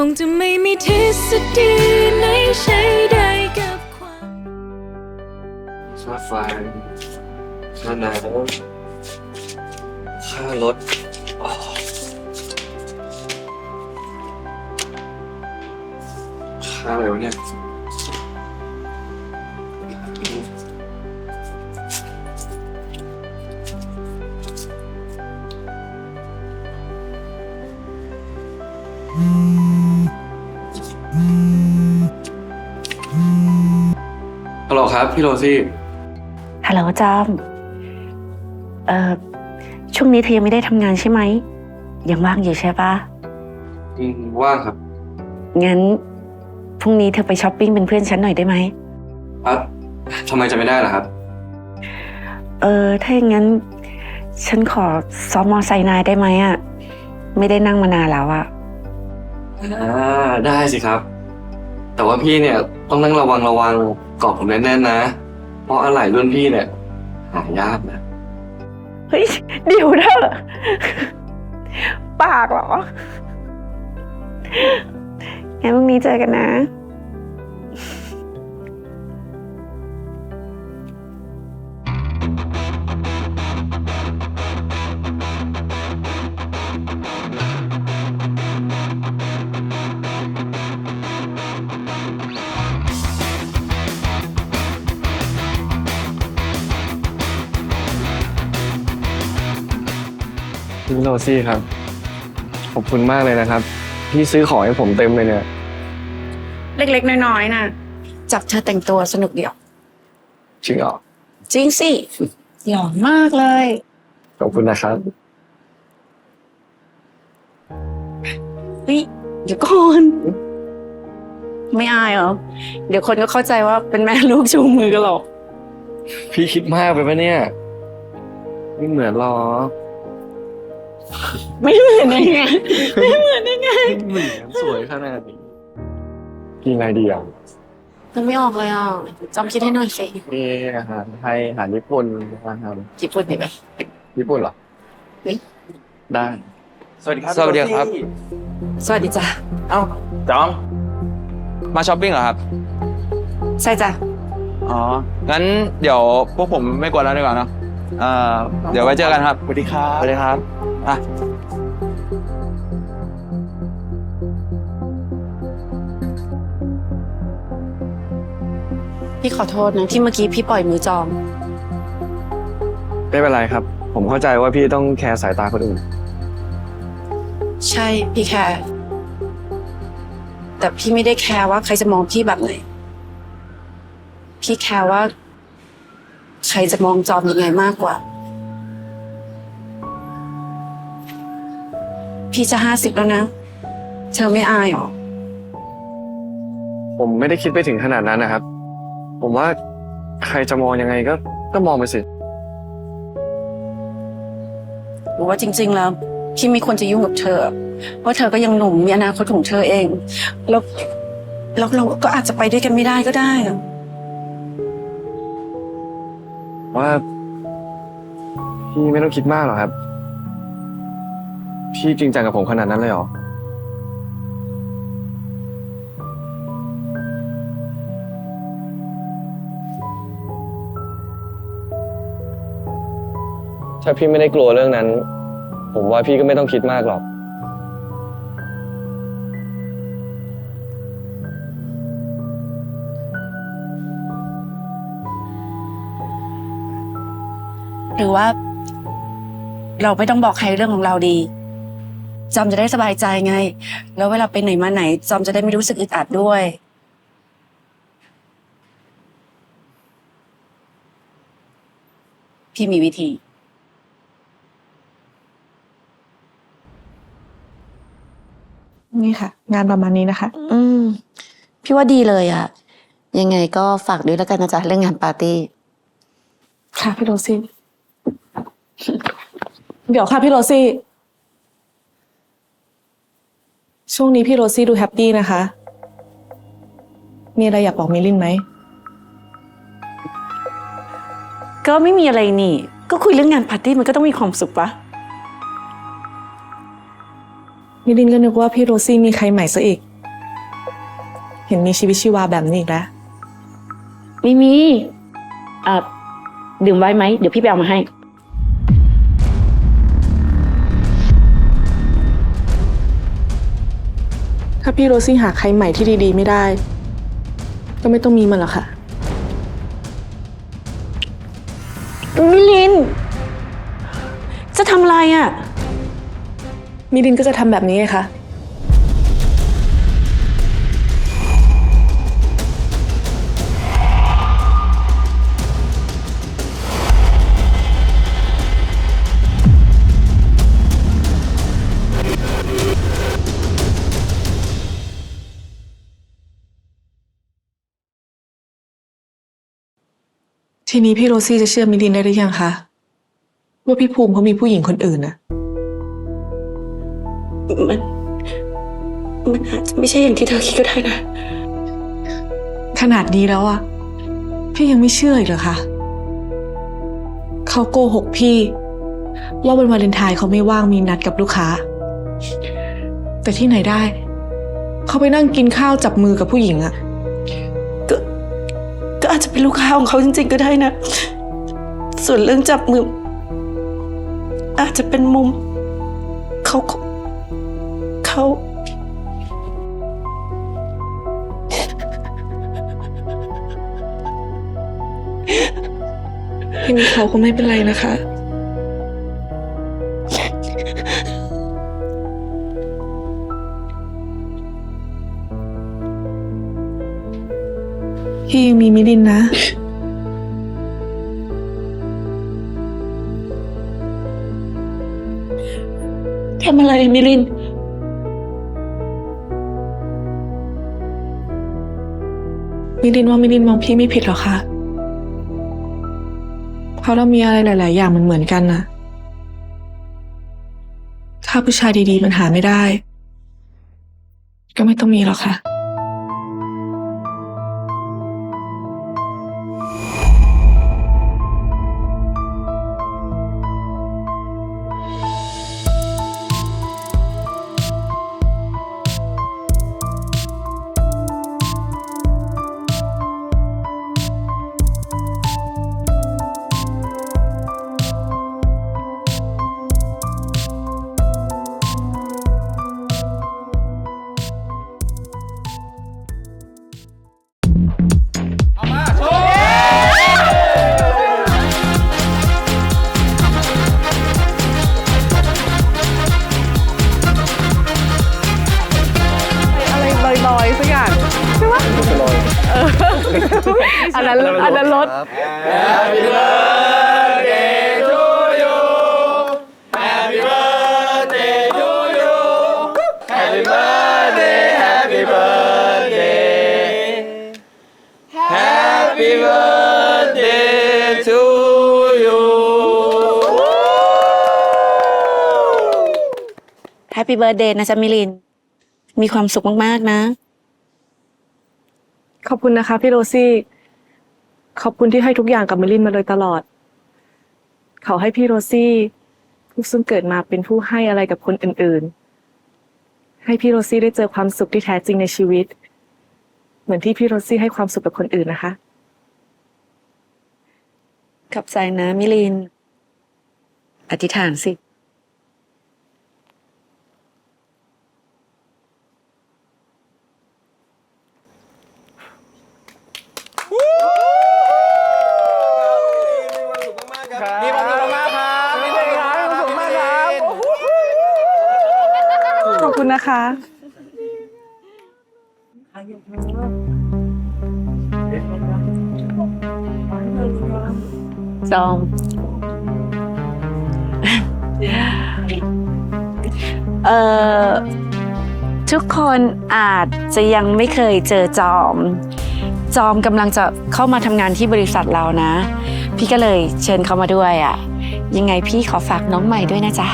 คงจะไม่มีทฤษฎีไหนใช้ได้กับความ ค่าไฟค่าน้ำค่ารถอ๋อค่าอะไรวะเนี่ย ครับ พี่โรซี่ ฮัลโหลจอมเอ่อช่วงนี้เธอยังไม่ได้ทำงานใช่ไหม ยังว่างอยู่ใช่ปะอืมว่างครับงั้นพรุ่งนี้เธอไปช้อปปิ้งเป็นเพื่อนฉันหน่อยได้ไหม อะทำไมจะไม่ได้ล่ะครับ เออ ถ้าอย่างนั้น ฉันขอซ้อมมอไซค์นายได้ไหมอะไม่ได้นั่งมานานแล้วอะอ่า ได้สิครับ แต่ว่าพี่เนี่ยต้องนั่งระวังระวัง เกาะผมแน่นๆนะ เพราะอะไหล่รุ่นพี่เนี่ยหายากนะ เฮ้ยเดี๋ยวเถอะปากเหรองั้นพรุ่งนี้เจอกันนะ โรซี่ครับ ขอบคุณมากเลยนะครับพี่ซื้อของให้ผมเต็มเลยเนี่ย เล็กๆ น้อยๆนะจับเธอแต่งตัวสนุกเดียว จริงเหรอจริงสิ หล่อมากเลย ขอบคุณนะครับ เฮ้ยเดี๋ยวก่อน ไม่อายเหรอ เดี๋ยวคนก็เข้าใจว่าเป็นแม่ลูกชูมือกันหรอก พี่คิดมากไปปะเนี่ย ไม่เหมือนหรอก ไม่เหมือนได้ไงไม่เหมือนได้ไงไม่เหมือนสวยขนาดนี้กินอะไรดีอะมันไม่ออกเลยอะจำคิดให้หน่อยสิมีอาหารไทยอาหารญี่ปุ่นอาหารญี่ปุ่นเห็นไหมญี่ปุ่นเหรอเฮ้ยได้ สวัสดีครับสวัสดีครับพี่สวัสดีจ้ะเอ้าจอมมาช้อปปิ้งเหรอครับ ใช่จ้ะอ๋อ งั้นเดี๋ยวพวกผมไม่กวนแล้วดีกว่าเนอะเอ่อเดี๋ยวไว้เจอกันครับ สวัสดีครับ สวัสดีครับ อะพี่ขอโทษนะ ที่เมื่อกี้พี่ปล่อยมือจอมไม่เป็นไรครับ ผมเข้าใจว่าพี่ต้องแคร์สายตาคนอื่น ใช่พี่แคร์แต่พี่ไม่ได้แคร์ว่าใครจะมองพี่แบบไหน พี่แคร์ว่า ใครจะมองจอมยังไงมากกว่า พี่จะห้าสิบแล้วนะ เธอไม่อายหรอ ผมไม่ได้คิดไปถึงขนาดนั้นนะครับ ผมว่าใครจะมองยังไงก็ ก็มองไปสิ หรือว่าจริง ๆ แล้ว พี่ไม่ควรจะยุ่งกับเธอ เพราะเธอก็ยังหนุ่มมีอนาคตของเธอเอง แล้วแล้วเราก็อาจจะไปด้วยกันไม่ได้ก็ได้อะว่าพี่ไม่ต้องคิดมากหรอกครับ พี่จริงจังกับผมขนาดนั้นเลยเหรอ ถ้าพี่ไม่ได้กลัวเรื่องนั้น ผมว่าพี่ก็ไม่ต้องคิดมากหรอก หรือว่า เราไม่ต้องบอกใครเรื่องของเราดี จอมจะได้สบายใจไง แล้วเวลาไปไหนมาไหนจอมจะได้ไม่รู้สึกอึดอัดด้วย พี่มีวิธี นี่ค่ะ งานประมาณนี้นะคะ อืม พี่ว่าดีเลยอะยังไงก็ฝากด้วยแล้วกันนะจ๊ะเรื่องงานปาร์ตี้ ค่ะพี่โรซี่ เดี๋ยวค่ะพี่โรซี่ ช่วงนี้พี่โรซี่ดูแฮปปี้นะคะ มีอะไรอยากบอกมิลินไหม ก็ไม่มีอะไรนี่ ก็คุยเรื่องงานปาร์ตี้มันก็ต้องมีความสุขปะมิลินก็นึกว่าพี่โรซี่มีใครใหม่ซะอีก เห็นมีชีวิตชีวาแบบนี้อีกแล้ว ไม่มีเอ่อดื่มไว้ไหม เดี๋ยวพี่ไปเอามาให้ ถ้าพี่โรซี่หาใครใหม่ที่ดีๆ ไม่ได้ ก็ไม่ต้องมีมันหรอกค่ะ มิลิน จะทำอะไรอะ มิลินก็จะทำแบบนี้ไงคะ ทีนี้พี่โรซี่จะเชื่อมิลินได้หรือยังคะว่าพี่ภูมิเขามีผู้หญิงคนอื่นน่ะ มัน มันอาจจะไม่ใช่อย่างที่เธอคิดก็ได้นะ ขนาดนี้แล้วอะพี่ยังไม่เชื่ออีกเหรอคะเขาโกหกพี่ ว่าวันวาเลนไทน์เขาไม่ว่างมีนัดกับลูกค้า แต่ที่ไหนได้ เขาไปนั่งกินข้าวจับมือกับผู้หญิงอะก็ก็ อาจจะเป็นลูกค้าของเขาจริง ๆ ก็ได้นะ ส่วนเรื่องจับมือ อาจจะเป็นมุม เขาเขาพี่มีเขาก็ไม่เป็นไรนะคะ พี่ยังมีมิลินนะ ทำอะไรมิลิน มิลินว่ามิลินมองพี่ไม่ผิดหรอกค่ะเพราะเรามีอะไรหลาย ๆ อย่างมันเหมือนกันน่ะ ถ้าผู้ชายดี ๆ มันหาไม่ได้ ก็ไม่ต้องมีหรอกค่ะ อันนั้นอันนั้นรถ Happy birthday to you Happy birthday นะจ๊ะมิลิน มีความสุขมาก ๆ นะ ขอบคุณนะคะ พี่โรซี่ ขอบคุณที่ให้ทุกอย่างกับมิลินมาโดยตลอด เขาให้พี่โรซี่ ผู้ซึ่งเกิดมาเป็นผู้ให้อะไรกับคนอื่น ๆ ให้พี่โรซี่ได้เจอความสุขที่แท้จริงในชีวิต เหมือนที่พี่โรซี่ให้ความสุขกับคนอื่นนะคะขับใจนะมิลิน อธิษฐานสิ มีความสุขมากครับมีความสุขมากครับ ข อบคุณนะคะจอมเอ่อ ทุกคนอาจจะยังไม่เคยเจอจอม จอมกำลังจะเข้ามาทำงานที่บริษัทเรานะ พี่ก็เลยเชิญเขามาด้วยอะ ยังไงพี่ขอฝากน้องใหม่ด้วยนะจ๊ะ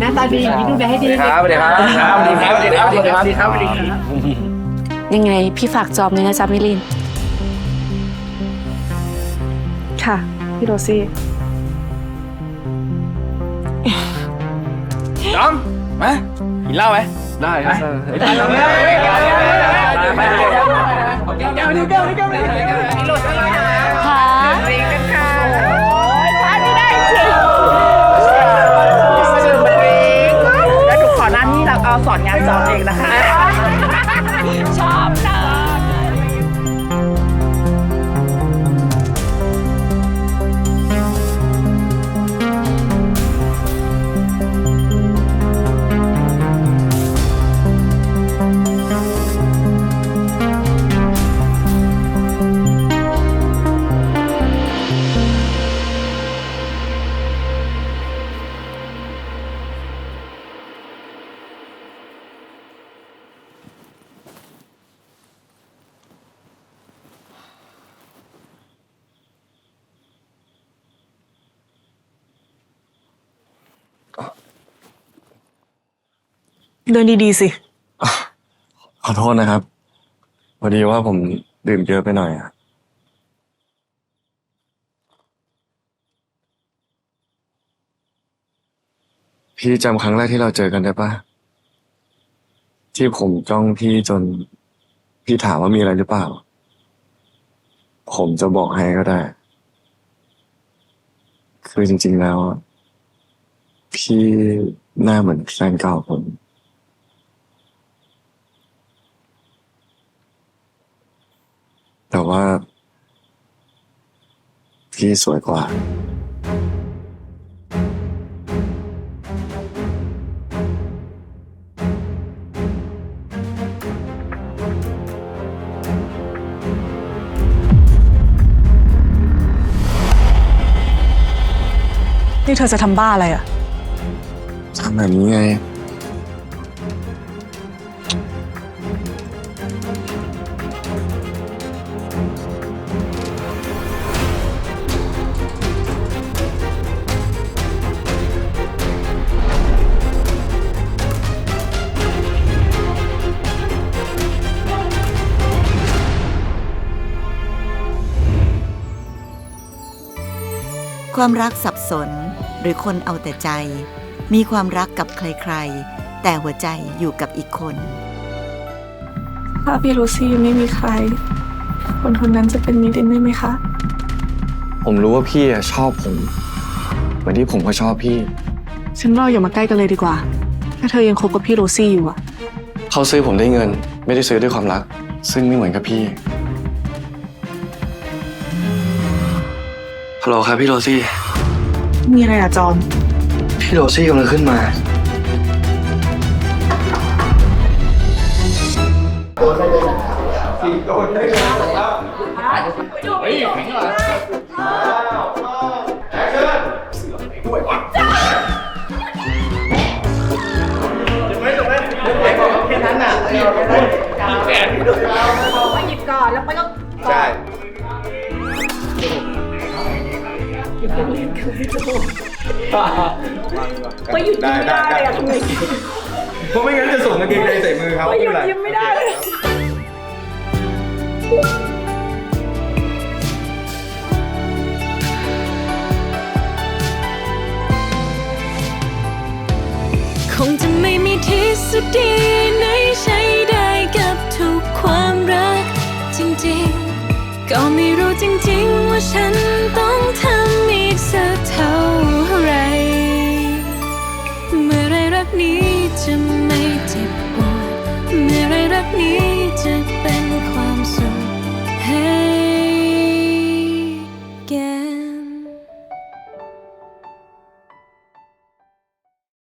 หน้าตาดีอย่างนี้ดูแลให้ดีครับสวัสดีครับสวัสดีครับสวัสดีครับสวัสดีครับสวัสดีครับสวัสดีครับยังไงพี่ฝากจอมด้วยนะจ๊ะมิลิน ค่ะ พี่โรซี่จอมมากินเหล้าไหมได้ครับค่ะ สอนงานสอนเองนะคะ ชอบ เดินดีๆสิ ขอโทษนะครับ พอดีว่าผมดื่มเยอะไปหน่อยอะพี่จำครั้งแรกที่เราเจอกันได้ปะที่ผมจ้องพี่จน พี่ถามว่ามีอะไรหรือเปล่า ผมจะบอกให้ก็ได้ คือจริง ๆแล้วอะพี่หน้าเหมือนแฟนเก่าผม แต่ ว่า พี่สวยกว่า นี่เธอจะทำบ้าอะไรอะ ทำแบบนี้ไง ความรักสับสนหรือคนเอาแต่ใจ มีความรักกับใครๆ แต่หัวใจอยู่กับอีกคนถ้าพี่ลูซี่ไม่มีใคร คนคนนั้นจะเป็นมิลินได้ไหมคะ ผมรู้ว่าพี่อะชอบผม เหมือนที่ผมก็ชอบพี่ ฉันว่าเราอย่ามาใกล้กันเลยดีกว่า ถ้าเธอยังคบกับพี่โรซี่อยู่อะเขาซื้อผมได้เงิน ไม่ได้ซื้อด้วยความรัก ซึ่งไม่เหมือนกับพี่ ฮัลโหลครับพี่โรซี่ มีอะไรอะจอมพี่โรซี่กำลังขึ้นมาใช่ไม่หยุดยิ้มไม่ได้เลยอะทำไงเพราะไม่งั้นจะส่งกางเกงในใส่มือเขาไม่หยุดยิ้มไม่ได้เลยคงจะไม่มีทฤษฎีไหนใช้ได้กับทุกความรัก จริงๆ ก็ไม่รู้จริงๆว่าฉัน